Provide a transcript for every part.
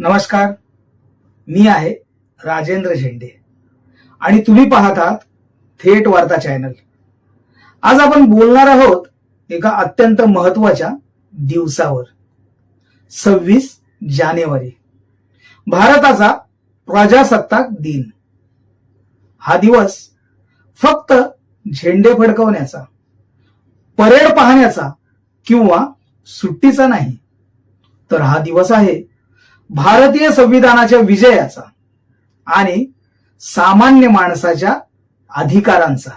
नमस्कार. मी आहे राजेंद्र झेंडे आणि तुम्ही पाहत आहात थेट वार्ता चॅनल. आज आपण बोलणार आहोत एका अत्यंत महत्त्वाच्या दिवसावर. सव्वीस जानेवारी. भारताचा प्रजासत्ताक दिन. हा दिवस फक्त झेंडे फडकवण्याचा परेड पाहण्याचा किंवा सुट्टीचा नाही. तर हा दिवस आहे भारतीय संविधानाच्या विजयाचा आणि सामान्य माणसाच्या अधिकारांचा.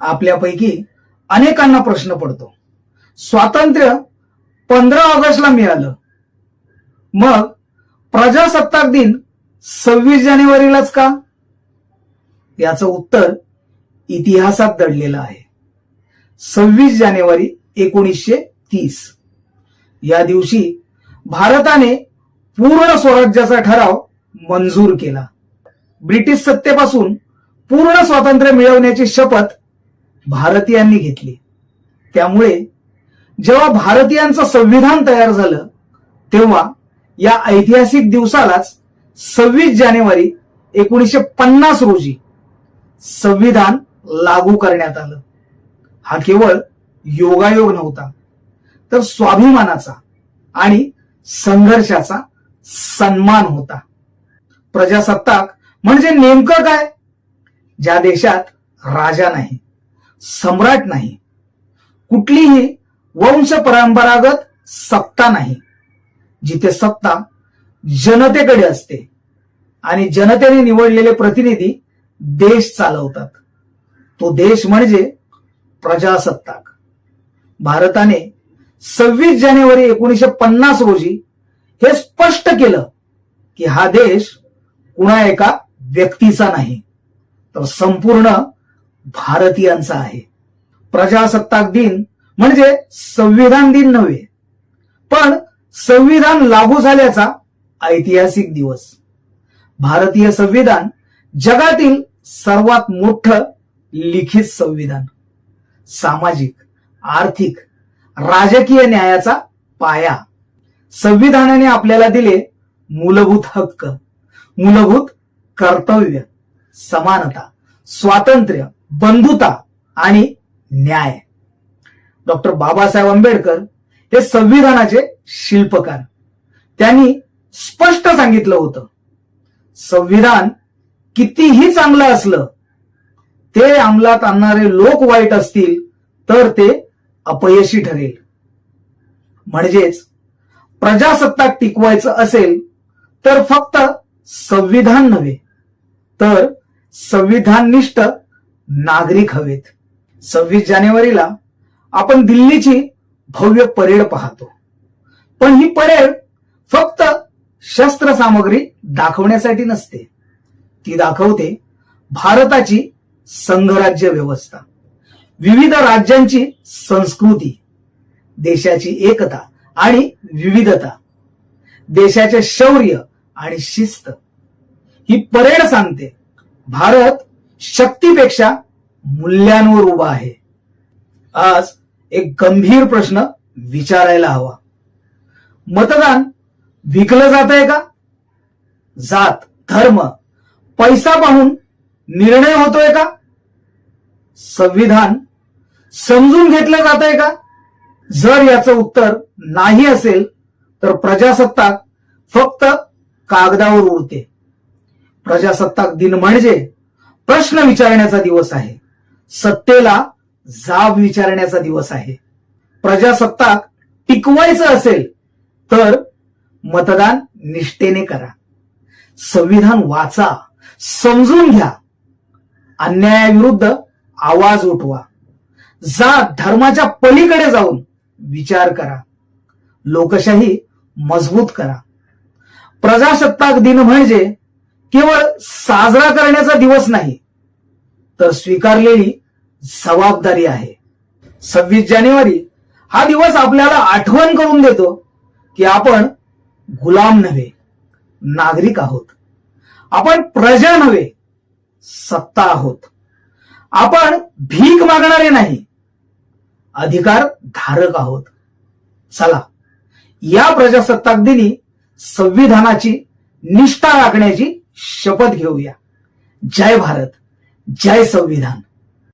आपल्यापैकी अनेकांना प्रश्न पडतो. स्वातंत्र्य पंधरा ऑगस्टला मिळालं. मग प्रजासत्ताक दिन सव्वीस जानेवारीलाच का? याचं उत्तर इतिहासात दडलेलं आहे. सव्वीस जानेवारी एकोणीसशे तीस. या दिवशी भारताने पूर्ण स्वराज्याचा ठराव मंजूर केला. ब्रिटिश सत्तेपासून पूर्ण स्वातंत्र्य मिळवण्याची शपथ भारतीयांनी घेतली. त्यामुळे जेव्हा भारतीयांचं संविधान तयार झालं तेव्हा या ऐतिहासिक दिवसालाच सव्वीस जानेवारी एकोणीसशे पन्नास रोजी संविधान लागू करण्यात आलं. हा केवळ योगायोग नव्हता तर स्वाभिमानाचा आणि संघर्षाचा सन्मान होता. प्रजासत्ताक म्हणजे नेमकं काय? ज्या देशात राजा नाही सम्राट नाही कुठलीही वंश परंपरागत सत्ता नाही जिथे सत्ता जनतेकडे असते आणि जनतेने निवडलेले प्रतिनिधी देश चालवतात. तो देश म्हणजे प्रजासत्ताक. भारताने सव्वीस जानेवारी एकोणीसशे पन्नास रोजी हे स्पष्ट केलं की हा देश कुणा एका व्यक्तीचा नाही तर संपूर्ण भारतीयांचा आहे. प्रजासत्ताक दिन म्हणजे संविधान दिन नव्हे पण संविधान लागू झाल्याचा ऐतिहासिक दिवस. भारतीय संविधान जगातील सर्वात मोठं लिखित संविधान. सामाजिक आर्थिक राजकीय न्यायाचा पाया संविधानाने आपल्याला दिले मूलभूत हक्क मूलभूत कर्तव्य समानता स्वातंत्र्य बंधुता आणि न्याय. डॉक्टर बाबासाहेब आंबेडकर हे संविधानाचे शिल्पकार. त्यांनी स्पष्ट सांगितलं होतं संविधान कितीही चांगलं असलं ते अंमलात आणणारे लोक वाईट असतील तर ते अपयशी ठरेल. म्हणजेच प्रजासत्ताक टिकवायचं असेल तर फक्त संविधान नव्हे तर संविधाननिष्ठ नागरिक हवेत. सव्वीस जानेवारीला आपण दिल्लीची भव्य परेड पाहतो. पण ही परेड फक्त शस्त्र सामग्री दाखवण्यासाठी नसते. ती दाखवते भारताची संघराज्य व्यवस्था. विविध राज्यांची संस्कृती देशाची एकता आणि विविधता. देशाचे शौर्य आणि शिस्त. ही परेड सांगते भारत शक्तीपेक्षा मूल्यांवर उभा आहे. आज एक गंभीर प्रश्न विचारायला हवा. मतदान विकलं जात आहे का? जात धर्म पैसा पाहून निर्णय होतोय का? संविधान समजून घेतलं जात आहे का? जर याचं उत्तर नाही असेल तर प्रजासत्ताक फक्त कागदावर उरते प्रजासत्ताक दिन म्हणजे प्रश्न विचारण्याचा दिवस आहे. सत्तेला जाब विचारण्याचा दिवस आहे. प्रजासत्ताक टिकवायचं असेल तर मतदान निष्ठेने करा. संविधान वाचा समजून घ्या. अन्यायाविरुद्ध आवाज उठवा. जात धर्माच्या पलीकडे जाऊन विचार करा. लोकशाही मजबूत करा. प्रजासत्ताक दिन म्हणजे केवळ साजरा करण्याचा दिवस नाही तर स्वीकारलेली जबाबदारी आहे. सव्वीस जानेवारी हा दिवस आपल्याला आठवण करून देतो की आपण गुलाम नव्हे नागरिक आहोत. आपण प्रजा नव्हे सत्ता आहोत. आपण भीक मागणारे नाही अधिकार धारक आहोत. चला. या प्रजासत्ताक दिनी संविधानाची निष्ठा राखण्याची शपथ घेऊया. जय भारत. जय संविधान.